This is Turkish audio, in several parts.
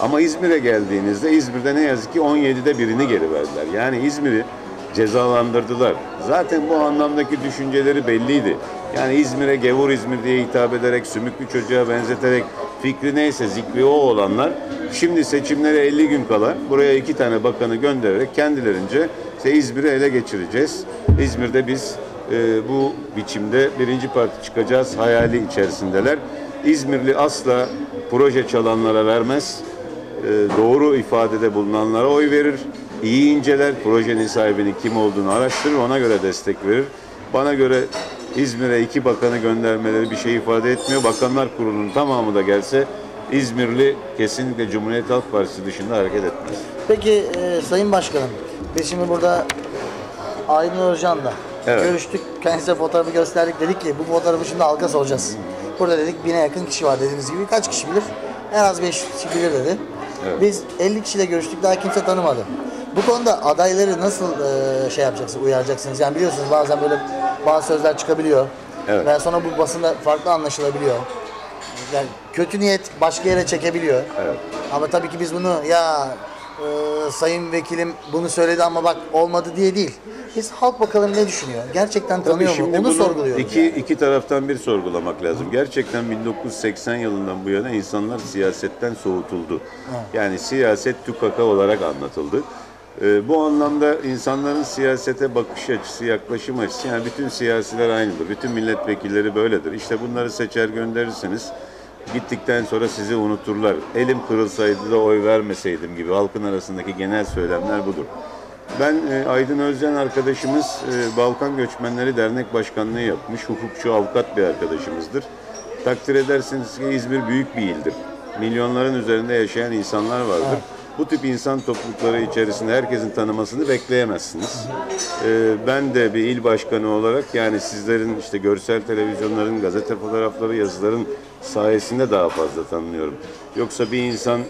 Ama İzmir'e geldiğinizde İzmir'de ne yazık ki 17'de birini geri verdiler. Yani İzmir'i cezalandırdılar. Zaten bu anlamdaki düşünceleri belliydi. Yani İzmir'e gevur İzmir diye hitap ederek, sümüklü çocuğa benzeterek fikri neyse zikri o olanlar şimdi seçimlere 50 gün kala buraya iki tane bakanı göndererek kendilerince işte İzmir'i ele geçireceğiz. İzmir'de biz e, bu biçimde birinci parti çıkacağız hayali içerisindeler. İzmirli asla proje çalanlara vermez. E, doğru ifadede bulunanlara oy verir. iyi inceler, projenin sahibinin kim olduğunu araştırır, ona göre destek verir. Bana göre İzmir'e iki bakanı göndermeleri bir şey ifade etmiyor. Bakanlar Kurulu'nun tamamı da gelse İzmirli kesinlikle Cumhuriyet Halk Partisi dışında hareket etmez. Peki e, Sayın Başkanım, biz şimdi burada Aydın Özcan'la Evet. görüştük. Kendisine fotoğrafı gösterdik. Dedik ki bu fotoğrafı şimdi halka soracağız. Burada dedik bine yakın kişi var dediğiniz gibi. Kaç kişi bilir? En az 500 kişi bilir dedi. Evet. Biz 50 kişiyle görüştük. Daha kimse tanımadı. Bu konuda adayları nasıl e, şey yapacaksınız, uyaracaksınız? Yani biliyorsunuz bazen böyle bazı sözler çıkabiliyor. Evet. Ve sonra bu basında farklı anlaşılabiliyor. Yani kötü niyet başka yere çekebiliyor. Evet. Ama tabii ki biz bunu ya e, sayın vekilim bunu söyledi ama bak olmadı diye değil. Biz halk bakalım ne düşünüyor? Gerçekten Tabii tanıyor mu? şimdi Onu bunu sorguluyoruz. iki, yani. iki taraftan bir sorgulamak lazım. Gerçekten 1980 yılından bu yana insanlar siyasetten soğutuldu. Yani siyaset tükaka olarak anlatıldı. Ee, bu anlamda insanların siyasete bakış açısı, yaklaşım açısı, yani bütün siyasiler aynıdır. Bütün milletvekilleri böyledir. İşte bunları seçer gönderirsiniz. Gittikten sonra sizi unuturlar. Elim kırılsaydı da oy vermeseydim gibi halkın arasındaki genel söylemler budur. Ben e, Aydın Özcan arkadaşımız e, Balkan Göçmenleri Dernek Başkanlığı yapmış. Hukukçu, avukat bir arkadaşımızdır. Takdir edersiniz ki İzmir büyük bir ildir. Milyonların üzerinde yaşayan insanlar vardır. Bu tip insan toplulukları içerisinde herkesin tanımasını bekleyemezsiniz. E, ben de bir il başkanı olarak yani sizlerin işte görsel televizyonların, gazete fotoğrafları, yazıların sayesinde daha fazla tanınıyorum. Yoksa bir insan e,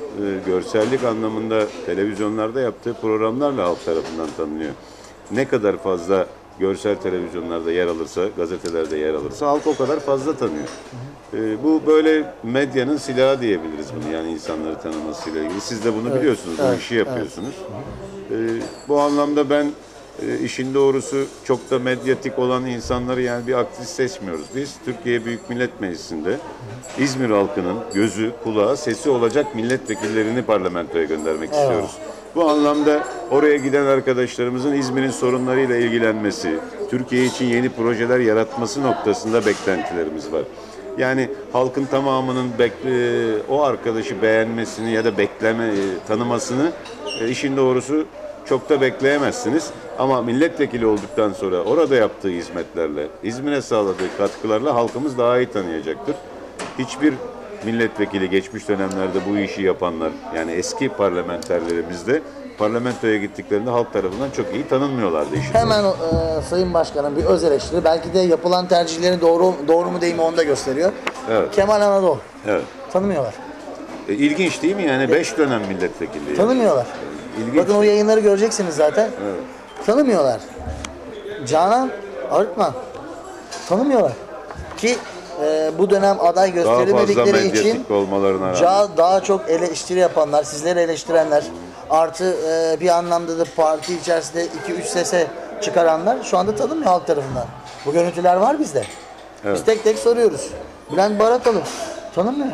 görsellik anlamında televizyonlarda yaptığı programlarla halk tarafından tanınıyor. Ne kadar fazla görsel televizyonlarda yer alırsa, gazetelerde yer alırsa halk o kadar fazla tanıyor. E, bu böyle medyanın silahı diyebiliriz bunu yani insanları tanımasıyla ilgili. Siz de bunu biliyorsunuz, bu evet, işi yapıyorsunuz. E, bu anlamda ben e, işin doğrusu çok da medyatik olan insanları yani bir aktivist seçmiyoruz. Biz Türkiye Büyük Millet Meclisi'nde İzmir halkının gözü, kulağı, sesi olacak milletvekillerini parlamentoya göndermek istiyoruz. Bu anlamda oraya giden arkadaşlarımızın İzmir'in sorunlarıyla ilgilenmesi, Türkiye için yeni projeler yaratması noktasında beklentilerimiz var. Yani halkın tamamının bek- e, o arkadaşı beğenmesini ya da bekleme, e, tanımasını e, işin doğrusu çok da bekleyemezsiniz. Ama milletvekili olduktan sonra orada yaptığı hizmetlerle, İzmir'e sağladığı katkılarla halkımız daha iyi tanıyacaktır. Hiçbir milletvekili geçmiş dönemlerde bu işi yapanlar, yani eski parlamenterlerimizde parlamentoya gittiklerinde halk tarafından çok iyi tanınmıyorlardı işin. Hemen e, Sayın Başkanım bir öz eleştiri. Belki de yapılan tercihlerin doğru doğru mu değil mi onu da gösteriyor. Evet. Kemal Anadolu. Evet. Tanımıyorlar. E, ilginç değil mi yani? Beş dönem milletvekilliği. Tanımıyorlar. İlginç. Bakın o yayınları göreceksiniz zaten. Evet. Tanımıyorlar. Canan Arıtman. Tanımıyorlar. Ki e, bu dönem aday gösteremedikleri için olmalarına. Ca- daha çok eleştiri yapanlar, sizleri eleştirenler, artı e, bir anlamda da parti içerisinde 2-3 sese çıkaranlar şu anda tanınmıyor halk tarafından. Bu görüntüler var bizde. Biz Evet. tek tek soruyoruz. Bülent Barakalı tanınmıyor.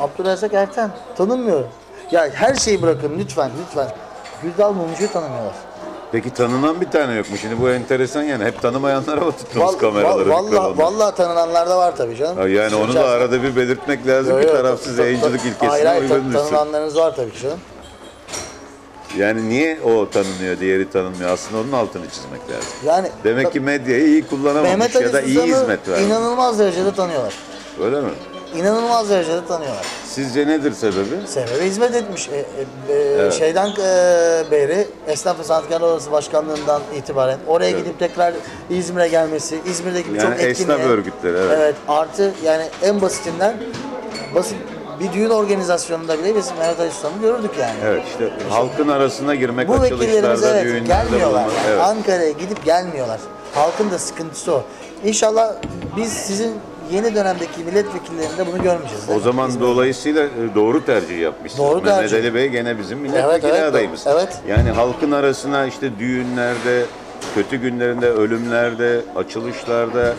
Abdülrezzak Erten tanınmıyor. Ya her şeyi bırakın lütfen lütfen. Güldal Mumcu'yu tanımıyorlar. Peki tanınan bir tane yok mu? Şimdi bu enteresan yani. Hep tanımayanlara mı tuttunuz Val- kameraları? val- vallahi, mikrofonları? vallahi tanınanlar da var tabii canım. Ha, yani onu da arada bir belirtmek lazım Yok, yok, tarafsız ta- ta- yayıncılık Hayır ilkesine hayır uygun ta- düşsün. tanınanlarınız var tabii ki canım. Yani niye o tanınıyor, diğeri tanınmıyor? Aslında onun altını çizmek lazım. Yani Demek ki medyayı iyi kullanamamış Mehmet Ali ya da iyi hizmet vermiş. inanılmaz derecede tanıyorlar. Öyle mi? İnanılmaz derecede tanıyorlar. Sizce nedir sebebi? Sebebi hizmet etmiş. E, e, e, Şeyden e, beri Esnaf ve Sanatkarlar Odası Başkanlığından itibaren oraya gidip tekrar İzmir'e gelmesi, İzmir'deki birçok Yani esnaf etkinliğe- örgütleri, evet. Evet, artı yani en basitinden basit bir düğün organizasyonunda bile biz Mehmet Ali Sultan'ı görürdük yani. Evet işte halkın arasına girmek, Bu açılışlarda, evet düğünlerde gelmiyorlar. bulunmak. Yani Evet. Ankara'ya gidip gelmiyorlar. Halkın da sıkıntısı o. İnşallah biz sizin yeni dönemdeki milletvekillerinde bunu görmeyeceğiz. O zaman dolayısıyla e, doğru tercih yapmışsınız. Doğru Mehmet tercih. Ali Bey gene bizim milletvekili Evet, evet, adayımız. evet. Yani halkın arasına işte düğünlerde, kötü günlerinde, ölümlerde, açılışlarda,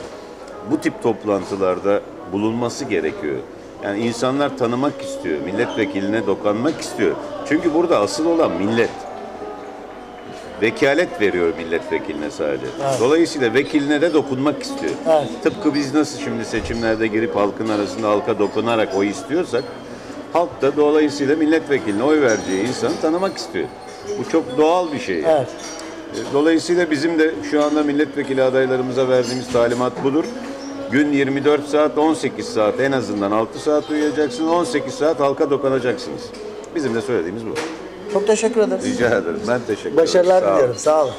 bu tip toplantılarda bulunması gerekiyor. Yani insanlar tanımak istiyor, milletvekiline dokanmak istiyor. Çünkü burada asıl olan millet. Vekalet veriyor milletvekiline sadece. Evet. Dolayısıyla vekiline de dokunmak istiyor. Evet. Tıpkı biz nasıl şimdi seçimlerde girip halkın arasında halka dokunarak oy istiyorsak, halk da dolayısıyla milletvekiline oy vereceği insanı tanımak istiyor. Bu çok doğal bir şey. Evet. E, Dolayısıyla bizim de şu anda milletvekili adaylarımıza verdiğimiz talimat budur. Gün 24 saat, 18 saat en azından 6 saat uyuyacaksınız, 18 saat halka dokunacaksınız. Bizim de söylediğimiz bu. Çok teşekkür ederiz. Rica ederim. Ben teşekkür ederim. Başarılar Sağ olun. diliyorum. Sağ olun.